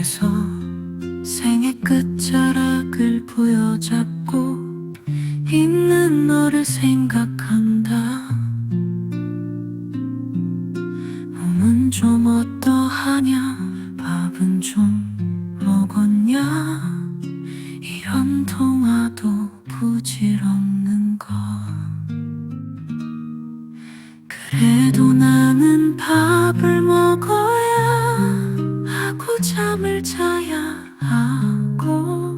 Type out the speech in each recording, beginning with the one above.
땅에서 생의 끝자락을 보여잡고 있는 너를 생각한다. 몸은 좀 어떠하냐? 밥은 좀 먹었냐? 이런 통화도 부질없는 것 그래도 나는 밥을 먹어 잠을 자야 하고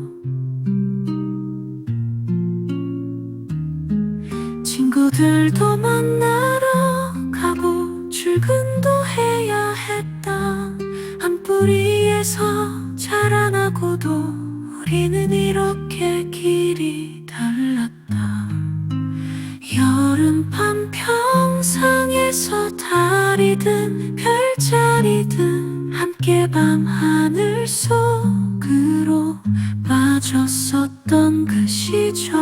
친구들도 만나러 가고 출근도 해야 했다. 한 뿌리에서 자라나고도 우리는 이렇게 길이 달랐다. 여름밤 평상에서 달이 든 별자리 든 함께 밤하 늘 속으로 빠졌었던 그 시절.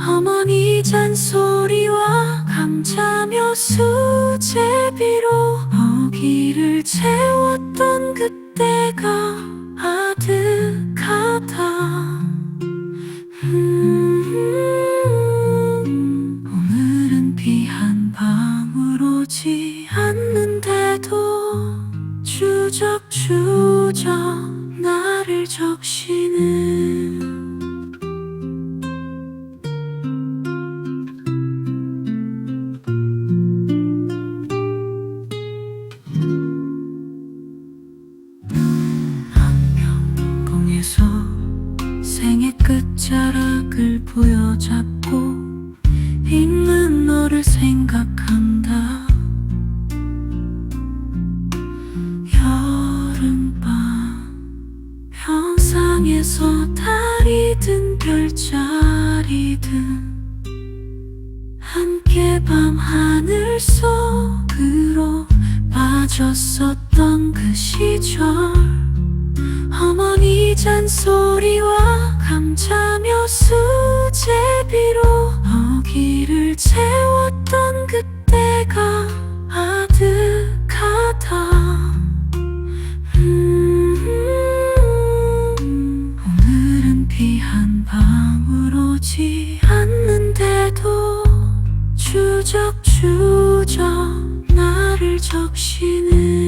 어머니 잔소리와 감자며 수제비로 먹이를 채웠던 그때가 아득하다. 음, 오늘은 비 한 방울 오지 않는데도 주적주적 나를 적시는 한명봉에서 생의 끝자락을 부여잡고 있는 너를 생각한다 평상에서 달이 든 별자리 든 함께 밤 하늘 속으로 빠졌었던 그 시절. 어머니 잔소리와 않는데도 주적주적 나를 적시는